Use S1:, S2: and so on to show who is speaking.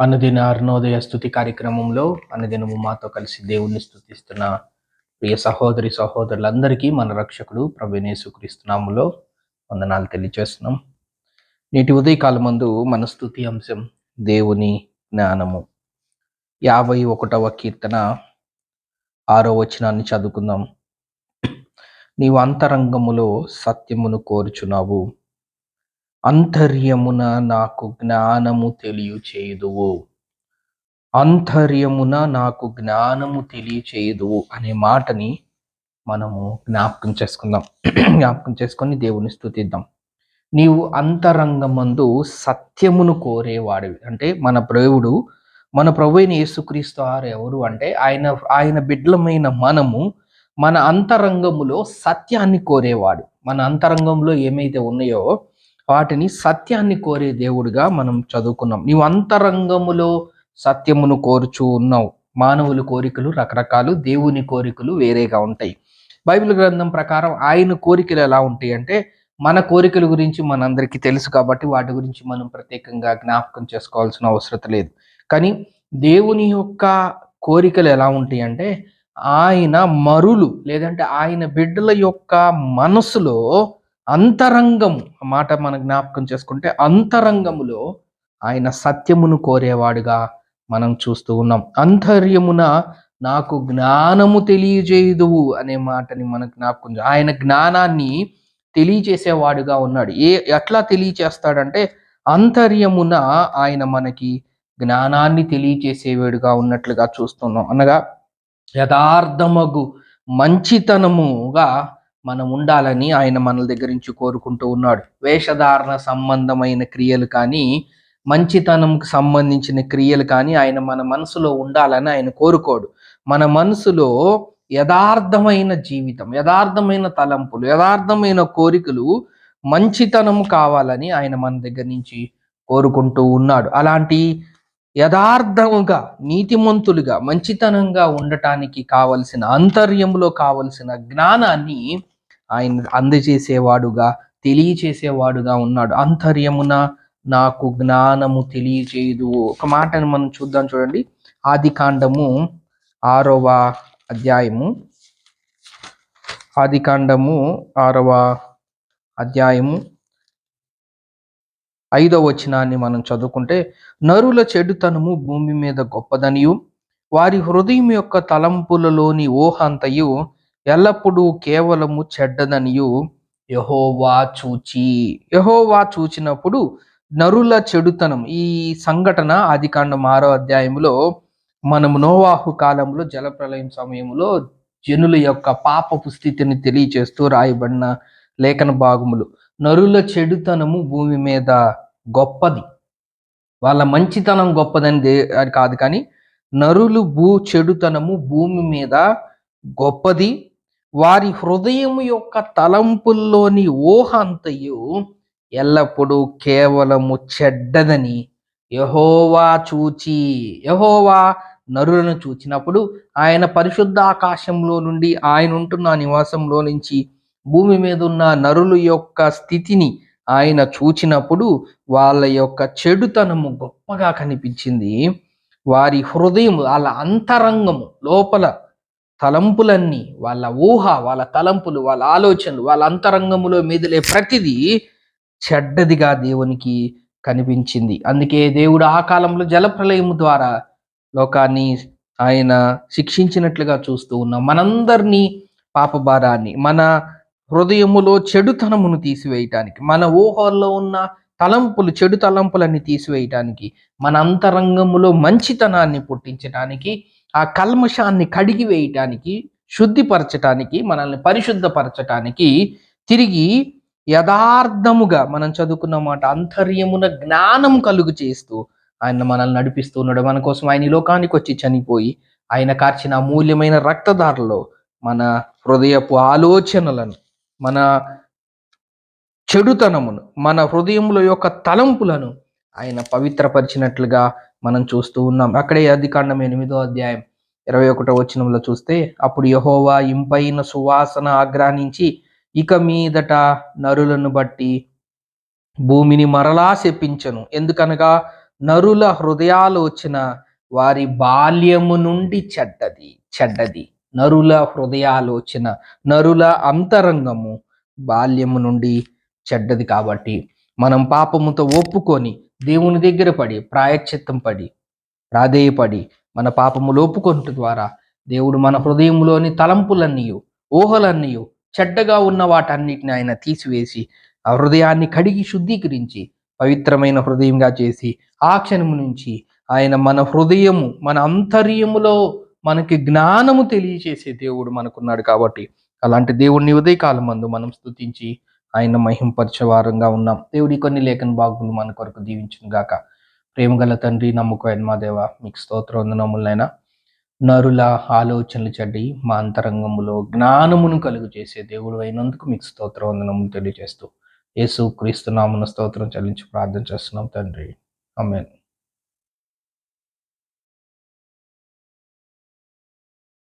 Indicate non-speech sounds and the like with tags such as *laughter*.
S1: అనుదిన అరుణోదయ స్థుతి కార్యక్రమంలో అనుదినము మాతో కలిసి దేవుణ్ణి స్థుతిస్తున్న ప్రియ సహోదరి సహోదరులందరికీ మన రక్షకుడు ప్రవీణేశుక్రీస్తునాములో వందనాలు తెలియజేస్తున్నాం. నేటి ఉదయకాలం మందు మన స్థుతి అంశం దేవుని జ్ఞానము. యాభై ఒకటవ కీర్తన ఆరో వచనాన్ని చదువుకుందాం. నీవు అంతరంగములో సత్యమును కోరుచున్నావు. అంతర్యమున నాకు జ్ఞానము తెలియచేయుదువు. అంతర్యమున నాకు జ్ఞానము తెలియచేయుదువు అనే మాటని మనము జ్ఞాపకం చేసుకుందాం. *clears throat* జ్ఞాపకం చేసుకొని దేవుని స్థుతిద్దాం. నీవు అంతరంగమందు సత్యమును కోరేవాడివి. అంటే మన దేవుడు మన ప్రభు అయిన యేసుక్రీస్తు వారు ఎవరు అంటే ఆయన ఆయన బిడ్డలమైన మనము మన అంతరంగములో సత్యాన్ని కోరేవాడు. మన అంతరంగంలో ఏమైతే ఉన్నాయో వాటిని సత్యాన్ని కోరే దేవుడిగా మనం చదువుకున్నాం. నీవు అంతరంగములో సత్యమును కోరుచూ ఉన్నావు. మానవుల కోరికలు రకరకాలు దేవుని కోరికలు వేరేగా ఉంటాయి. బైబిల్ గ్రంథం ప్రకారం ఆయన కోరికలు ఎలా ఉంటాయి అంటే మన కోరికల గురించి మనందరికీ తెలుసు కాబట్టి వాటి గురించి మనం ప్రత్యేకంగా జ్ఞాపకం చేసుకోవాల్సిన అవసరం లేదు. కానీ దేవుని యొక్క కోరికలు ఎలా ఉంటాయి అంటే ఆయన మరులు లేదంటే ఆయన బిడ్డల యొక్క మనసులో అంతరంగము ఆ మాట మన జ్ఞాపకం చేసుకుంటే అంతరంగములో ఆయన సత్యమును కోరేవాడుగా మనం చూస్తూ ఉన్నాం. అంతర్యమున నాకు జ్ఞానము తెలియజేయుదువు అనే మాటని మనకు జ్ఞాపకం ఆయన జ్ఞానాన్ని తెలియజేసేవాడుగా ఉన్నాడు. ఏ ఎట్లా తెలియచేస్తాడంటే అంతర్యమున ఆయన మనకి జ్ఞానాన్ని తెలియజేసేవాడుగా ఉన్నట్లుగా చూస్తున్నాం. అనగా యథార్థమగు మంచితనముగా మనం ఉండాలని ఆయన మన దగ్గర నుంచి కోరుకుంటూ ఉన్నాడు. వేషధారణ సంబంధమైన క్రియలు కానీ మంచితనంకు సంబంధించిన క్రియలు కానీ ఆయన మన మనసులో ఉండాలని ఆయన కోరుకోడు. మన మనసులో యథార్థమైన జీవితం యథార్థమైన తలంపులు యథార్థమైన కోరికలు మంచితనం కావాలని ఆయన మన దగ్గర నుంచి కోరుకుంటూ ఉన్నాడు. అలాంటి యథార్థముగా నీతిమంతులుగా మంచితనంగా ఉండటానికి కావలసిన అంతర్యంలో కావలసిన జ్ఞానాన్ని ఆయన అందజేసేవాడుగా తెలియచేసేవాడుగా ఉన్నాడు. అంతర్యమున నాకు జ్ఞానము తెలియచేయదు ఒక మాటను మనం చూద్దాం చూడండి. ఆది కాండము ఆరవ అధ్యాయము. ఆది కాండము ఆరవ అధ్యాయము. ఐదవ వచనాన్ని మనం చదువుకుంటే నరుల చెడుతనము భూమి మీద గొప్పదనియు వారి హృదయం యొక్క తలంపులలోని ఊహంతయు ఎల్లప్పుడూ కేవలము చెడ్డదనియు యహోవా చూచి. యహోవా చూచినప్పుడు నరుల చెడుతనం. ఈ సంఘటన ఆది కాండం ఆరో అధ్యాయంలో మనము నోవాహు కాలంలో జలప్రలయం సమయంలో జనుల యొక్క పాపపు స్థితిని తెలియచేస్తూ రాయబడిన లేఖన భాగములు. నరుల చెడుతనము భూమి మీద గొప్పది. వాళ్ళ మంచితనం గొప్పదని దే- కాదు కానీ నరులు భూ చెడుతనము భూమి మీద గొప్పది. వారి హృదయం యొక్క తలంపుల్లోని ఊహ అంతయు ఎల్లప్పుడూ కేవలము చెడ్డదని యహోవా చూచి యహోవా నరులను చూచినప్పుడు ఆయన పరిశుద్ధ ఆకాశంలో నుండి ఆయన ఉంటున్న నివాసంలో నుంచి భూమి మీద ఉన్న నరుల యొక్క స్థితిని ఆయన చూచినప్పుడు వాళ్ళ యొక్క చెడుతనము గొప్పగా కనిపించింది. వారి హృదయం వాళ్ళ అంతరంగము లోపల తలంపులన్నీ వాళ్ళ ఊహ వాళ్ళ తలంపులు వాళ్ళ ఆలోచనలు వాళ్ళ అంతరంగములో మెదిలే ప్రతిదీ చెడ్డదిగా దేవునికి కనిపించింది. అందుకే దేవుడు ఆ కాలంలో జలప్రలయము ద్వారా లోకాన్ని ఆయన శిక్షించినట్లుగా చూస్తూ ఉన్నాం. మనందరినీ పాపభారాన్ని మన హృదయములో చెడుతనమును తీసివేయటానికి మన ఊహల్లో ఉన్న తలంపులు చెడు తలంపులన్నీ తీసివేయటానికి మన అంతరంగములో మంచితనాన్ని పుట్టించటానికి ఆ కల్మషాన్ని కడిగి వేయటానికి శుద్ధిపరచటానికి మనల్ని పరిశుద్ధపరచటానికి తిరిగి యథార్థముగా మనం చదువుకున్న మాట అంతర్యమున జ్ఞానం కలుగు చేస్తూ ఆయన మనల్ని నడిపిస్తూ ఉన్నాడు. మన కోసం ఆయన ఈ లోకానికి వచ్చి చనిపోయి ఆయన కార్చిన అమూల్యమైన రక్తదారులో మన హృదయపు ఆలోచనలను మన చెడుతనమును మన హృదయముల యొక్క తలంపులను ఆయన పవిత్రపరిచినట్లుగా మనం చూస్తూ ఉన్నాం. అక్కడే అధికాండం ఎనిమిదో అధ్యాయం ఇరవై ఒకటో వచనంలో చూస్తే అప్పుడు యహోవా ఇంపైన సువాసన ఆగ్రానించి ఇక మీదట నరులను బట్టి భూమిని మరలా శపించను. ఎందుకనగా నరుల హృదయాలోచన వారి బాల్యము నుండి చెడ్డది చెడ్డది. నరుల హృదయాలోచన నరుల అంతరంగము బాల్యము నుండి చెడ్డది కాబట్టి మనం పాపముతో ఒప్పుకొని దేవుని దగ్గర పడి ప్రాయశ్చిత్తం పడి ప్రాధేయపడి మన పాపములు ఒప్పుకొనుట ద్వారా దేవుడు మన హృదయంలోని తలంపులన్నీయు ఊహలన్నీయు చెడ్డగా ఉన్న వాటన్నిటిని ఆయన తీసివేసి ఆ హృదయాన్ని కడిగి శుద్ధీకరించి పవిత్రమైన హృదయంగా చేసి ఆ క్షణము నుంచి ఆయన మన హృదయము మన అంతర్యములో మనకి జ్ఞానము తెలియచేసే దేవుడు మనకున్నాడు కాబట్టి అలాంటి దేవుడిని ఉదయకాలం మందు మనం స్థుతించి ఆయన మహింపరిచే వారంగా ఉన్నాం. దేవుడి కొన్ని లేఖన భాగులు మన కొరకు దీవించును గాక. ప్రేమగల తండ్రి నమ్మకం మా దేవ మీకు స్తోత్రం వందనములైనా నరుల ఆలోచనలు చెడ్డి మా అంతరంగములో జ్ఞానమును కలుగు చేసే దేవుడు అయినందుకు మీకు స్తోత్రం వందనములు తెలియజేస్తూ. యేసు క్రీస్తు నామున స్తోత్రం చెల్లించి ప్రార్థన చేస్తున్నాం తండ్రి. ఆమేన్.